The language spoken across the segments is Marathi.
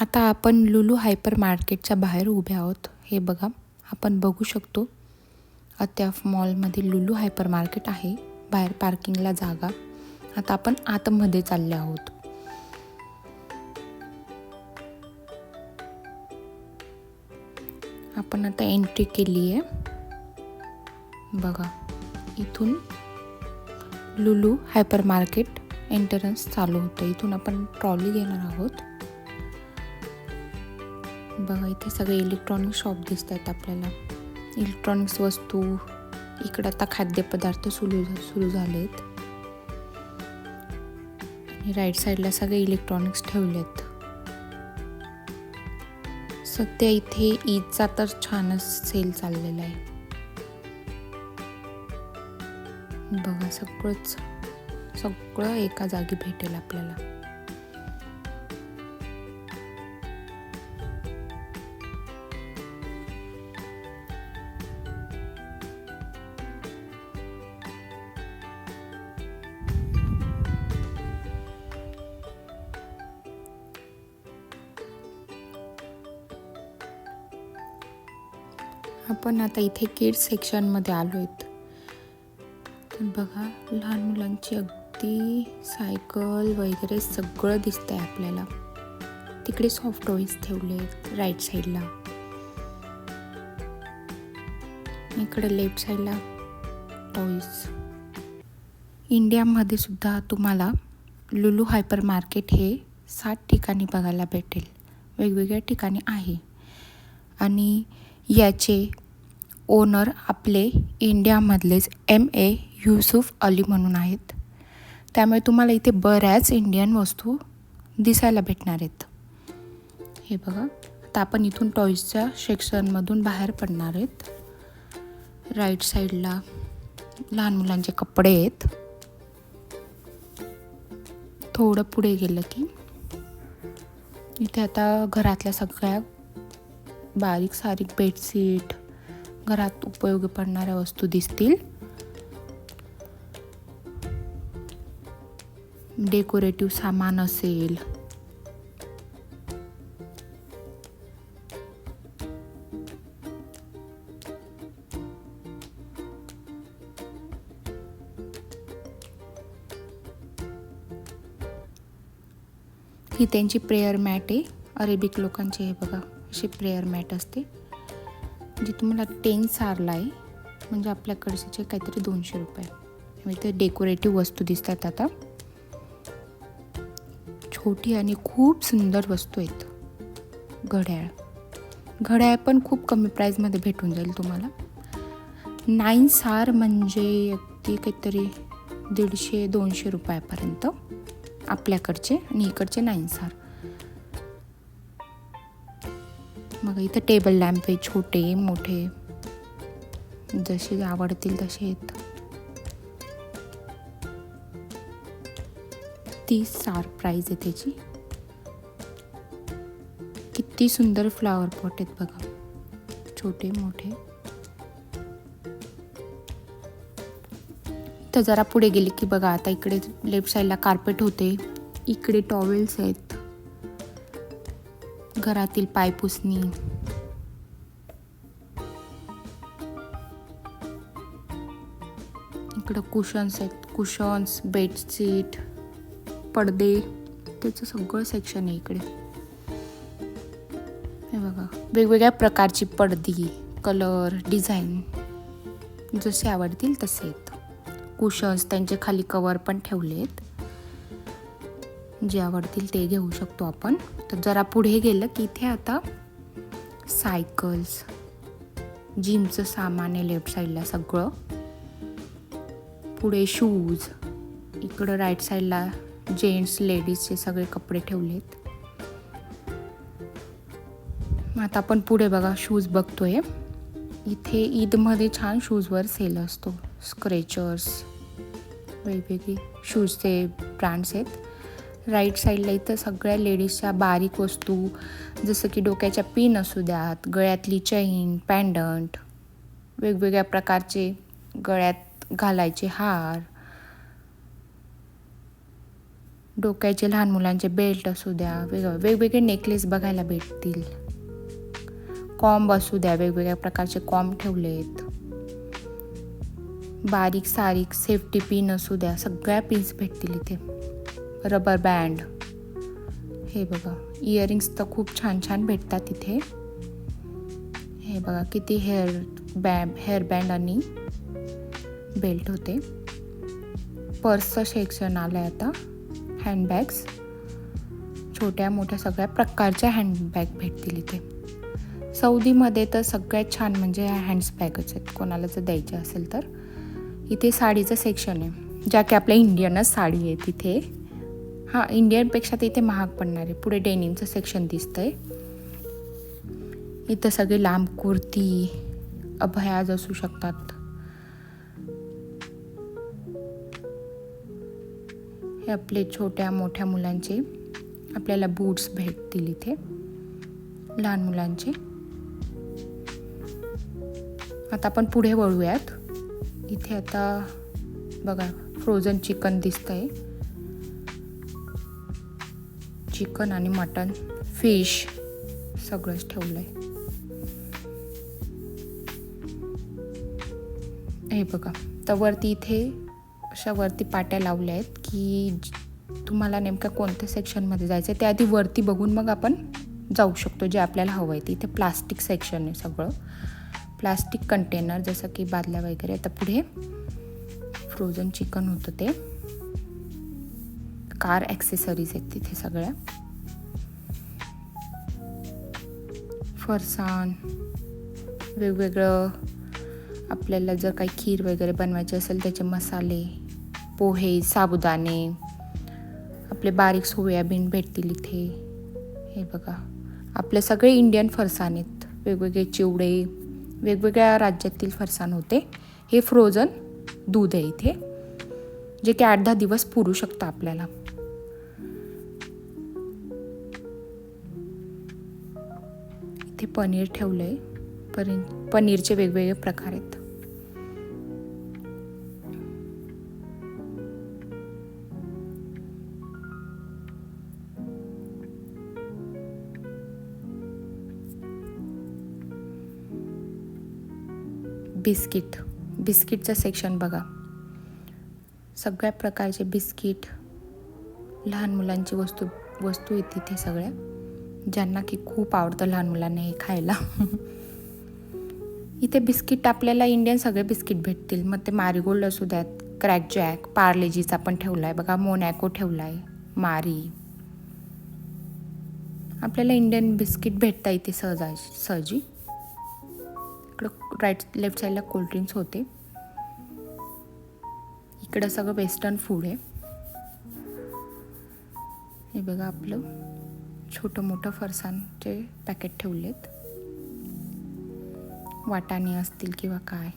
आता आपण लुलू हायपर मार्केटच्या बाहेर उभे आहोत. हे बघा आपण बघू शकतो अत्याफ मॉलमध्ये लुलू हायपर मार्केट आहे. बाहेर पार्किंगला जागा. आता आपण आतमध्ये चालले आहोत. आपण आता एंट्री केली आहे बघा इथून लुलू हायपर मार्केट एंटरन्स चालू होतं. इथून आपण ट्रॉली घेणार आहोत. बघा इथे सगळे इलेक्ट्रॉनिक शॉप दिसत आहेत आपल्याला. इलेक्ट्रॉनिक्स वस्तू इकडं आता खाद्यपदार्थ सुरू सुरू झालेत. आणि राईट साईडला सगळे इलेक्ट्रॉनिक्स ठेवलेत. सध्या इथे ईदचा तर छानच सेल चाललेला आहे. बघा सगळंच सगळं एका जागी भेटेल आपल्याला. आपण आता इथे किड्स सेक्शनमध्ये आलो आहेत तर बघा लहान मुलांची अगदी सायकल वगैरे सगळं दिसतंय आपल्याला. तिकडे सॉफ्ट टॉईज ठेवले आहेत राईट साईडला इकडे लेफ्ट साईडला टॉईज इंडियामध्ये सुद्धा तुम्हाला लुलू हायपर मार्केट हे सात ठिकाणी बघायला भेटेल. वेगवेगळ्या ठिकाणी आहे. आणि याचे ओनर आपले इंडियामधलेच एम ए युसुफ अली म्हणून आहेत. त्यामुळे तुम्हाला इथे बऱ्याच इंडियन वस्तू दिसायला भेटणार आहेत. हे बघा आता आपण इथून टॉईजच्या सेक्शनमधून बाहेर पडणार आहेत. राईट साईडला लहान मुलांचे कपडे आहेत. थोडं पुढे गेलं की इथे आता घरातल्या सगळ्या बारीक सारीक बेडशीट घरात उपयोगी पडणाऱ्या वस्तू दिसतील. डेकोरेटिव्ह सामान असेल. ही त्यांची प्रेयर मॅट आहे. अरेबिक लोकांची हे बघा अशी प्रेयर मॅट असते. जी तुम्हाला टेन सारला आहे म्हणजे आपल्याकडचे काहीतरी दोनशे रुपये. म्हणजे इथे डेकोरेटिव्ह वस्तू दिसतात आता. छोटी आणि खूप सुंदर वस्तू आहेत. घड्याळ. घड्याळ पण खूप कमी प्राईजमध्ये भेटून जाईल तुम्हाला. नाईन सार म्हणजे अगदी काहीतरी दीडशे दोनशे रुपयापर्यंत आपल्याकडचे आणि इकडचे नाईन सार. मग इथं टेबल लॅम्प आहे छोटे मोठे. जसे आवडतील तसे आहेत. ती सार प्राईज आहे त्याची. किती सुंदर फ्लावर पॉट आहेत बघा. छोटे मोठे. तर जरा पुढे गेले की बघा आता इकडे लेफ्ट साईडला कार्पेट होते. इकडे टॉवेल्स आहेत. घरातील पायपुसणी इकडं कुशन्स आहेत. कुशन्स बेडशीट पडदे. त्याचं सगळं सेक्शन आहे इकडे. हे बघा. वेगवेगळ्या प्रकारची पडदी कलर डिझाईन जसे आवडतील तसे आहेत. कुशन्स त्यांचे खाली कवर पण ठेवले आहेत जे आवडतील ते घेऊ शकतो आपण. तर जरा पुढे गेलं की इथे आता सायकल्स जिमचं सामान आहे लेफ्ट साईडला सगळं. पुढे शूज इकडं राईट साईडला जेंट्स लेडीजचे सगळे कपडे ठेवलेत. आता आपण पुढे बघा शूज बघतोय. इथे ईदमध्ये छान शूजवर सेल असतो. स्क्रेचर्स वेगवेगळे शूजचे ब्रँड्स आहेत. राईट साईडला इथं सगळ्या लेडीजच्या बारीक वस्तू जसं की डोक्याच्या पिन असू द्यात गळ्यातली चैन पॅन्डंट वेगवेगळ्या प्रकारचे गळ्यात घालायचे हार डोक्याचे लहान मुलांचे बेल्ट असू द्या वेग वेगवेगळे नेकलेस बघायला भेटतील. कॉम्ब असू द्या वेगवेगळ्या प्रकारचे कॉम्ब ठेवले आहेत बारीक सारीक सेफ्टी पिन असू द्या सगळ्या पिन्स भेटतील इथे. Rubber band. हे बघा इयरिंग्स तर खूप छान छान भेटतात इथे. हे बघा किती हेअर बॅ हेअर बँड आणि बेल्ट होते. पर्सचं सेक्शन आलं आहे आता हँडबॅग्स छोट्या मोठ्या सगळ्या प्रकारच्या हँडबॅग भेटतील इथे. सौदीमध्ये तर सगळ्यात छान म्हणजे ह्या हँड्सबॅगच आहेत. कोणाला जर द्यायचे असेल तर. इथे साडीचं सेक्शन आहे. ज्या की आपल्या इंडियनच साडी आहे तिथे. हां इंडियनपेक्षा तर इथे महाग पडणार आहे. पुढे डेनिमचं सेक्शन दिसतं आहे इथं सगळे लांब कुर्ती अभयाज असू शकतात. हे आपले छोट्या मोठ्या मुलांचे आपल्याला बूट्स भेटतील इथे. लहान मुलांचे. आता आपण पुढे वळूयात. इथे आता बघा फ्रोझन चिकन दिसतंय. चिकन आणि मटन फिश सगळंच ठेवलं आहे हे बघा तर वरती इथे अशा वरती पाट्या लावल्या आहेत की तुम्हाला नेमक्या कोणत्या सेक्शनमध्ये जायचं आहे त्याआधी वरती बघून मग आपण जाऊ शकतो जे आपल्याला हवं आहे ते. इथे प्लास्टिक सेक्शन आहे सगळं. प्लास्टिक कंटेनर जसं की बादल्या वगैरे. आता पुढे फ्रोझन चिकन होतं ते. कार ॲक्सेसरीज आहेत तिथे सगळ्या. फरसाण वेगवेगळं आपल्याला जर काही खीर वगैरे बनवायची असेल त्याचे मसाले पोहे साबुदाणे आपले बारीक सोयाबीन भेटतील इथे. हे बघा. आपले सगळे इंडियन फरसाण आहेत. वेगवेगळे चिवडे वेगवेगळ्या राज्यातील फरसाण होते. हे फ्रोझन दूध आहे इथे. जे की आठ दहा दिवस पुरू शकतं आपल्याला. इथे पनीर ठेवलं आहे पनीर पनीरचे वेगवेगळे प्रकार आहेत. बिस्किट. बिस्किटचं सेक्शन बघा. सगळ्या प्रकारचे बिस्किट लहान मुलांची वस्तू वस्तू आहेत तिथे सगळ्या. ज्यांना की खूप आवडतं लहान मुलांना हे खायला. इथे बिस्किट आपल्याला इंडियन सगळे बिस्किट भेटतील. मग ते मारीगोल्ड असू द्यात क्रॅक जॅक पार्लेजीचा पण ठेवला आहे बघा मोनॅको ठेवला आहे मारी. आपल्याला इंडियन बिस्किट भेटता इथे सहजा सहजी. इकडं राईट लेफ्ट साईडला कोल्ड्रिंक्स होते. इकडं सगळं वेस्टर्न फूड आहे. हे बघा आपलं. छोटं मोठं फरसाणचे पॅकेट ठेवलेत. वाटाणे असतील किंवा काय.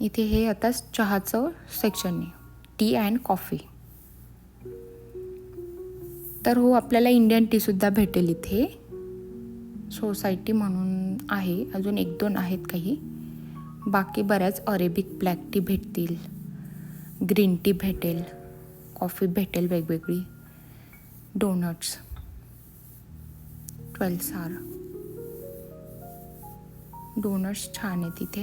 इथे हे आता चहाचं सेक्शन आहे. टी अँड कॉफी तर हो आपल्याला इंडियन टीसुद्धा भेटेल इथे. सोसायटी म्हणून आहे. अजून एक दोन आहेत काही. बाकी बऱ्याच अरेबिक ब्लॅक टी भेटतील. ग्रीन टी भेटेल. कॉफी भेटेल वेगवेगळी. डोनट्स. ट्वेल्व सार. डोनट्स छान आहे तिथे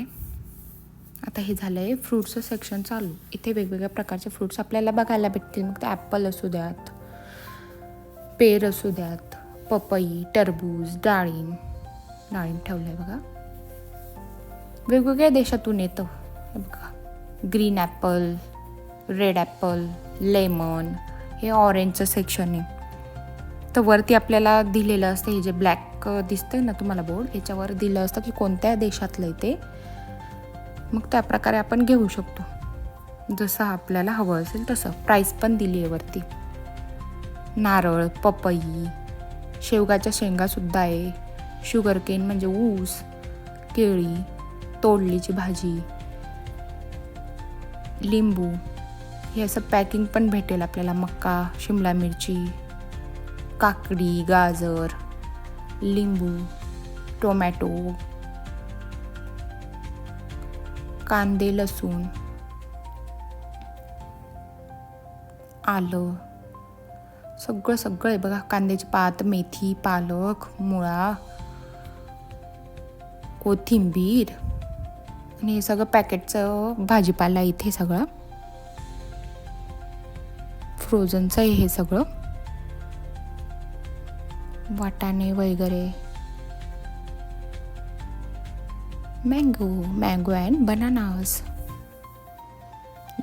आता हे झालं आहे फ्रूटचं सेक्शन चालू. इथे वेगवेगळ्या प्रकारचे फ्रूट्स आपल्याला बघायला भेटतील. मग ते ॲपल असू द्यात पेर असू द्यात पपई टरबूज डाळिंब डाळिंब ठेवलं आहे बघा. वेगवेगळ्या देशातून येतं. बघा. Green apple red apple lemon हे ऑरेंजचं सेक्शन आहे. तर वरती आपल्याला दिलेलं असतं हे जे ब्लॅक दिसतं आहे ना तुम्हाला बोर्ड ह्याच्यावर दिलं असतं की कोणत्या देशातलं आहे ते. मग त्या प्रकारे आपण घेऊ शकतो. जसं आपल्याला हवं असेल तसं. प्राईस पण दिली आहे वरती. नारळ पपई शेवगाच्या शेंगासुद्धा आहे. शुगर केन म्हणजे ऊस केळी तोडलीची भाजी लिंबू. हे असं पॅकिंग पण भेटेल आपल्याला. मक्का शिमला मिरची काकडी गाजर लिंबू टोमॅटो कांदे लसूण आलं. सगळं सगळं आहे बघा. कांद्याची पात मेथी पालक मुळा कोथिंबीर आणि हे सगळं पॅकेटचं भाजीपाला इथे सगळं. फ्रोझनचं आहे हे सगळं. वाटाणे वगैरे. मँगो मँगो अँड बनानास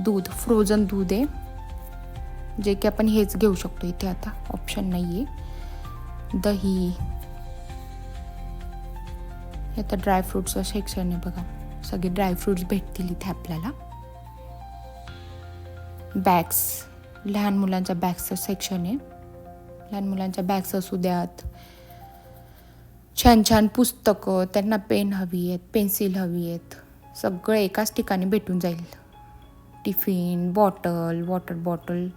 दूध फ्रोझन दूध आहे. जे की आपण हेच घेऊ शकतो इथे आता. ऑप्शन नाही आहे दही. हे आता ड्रायफ्रूटचं सेक्शन आहे बघा. सगळे ड्रायफ्रूट्स भेटतील इथे आपल्याला. बॅग्स लहान मुलांच्या बॅग्सचं सेक्शन आहे. लहान मुलांच्या बॅग्स असू द्यात. छान छान पुस्तकं त्यांना पेन हवी आहेत पेन्सिल हवी आहेत. सगळं एकाच ठिकाणी भेटून जाईल. Tiffin bottle water bottle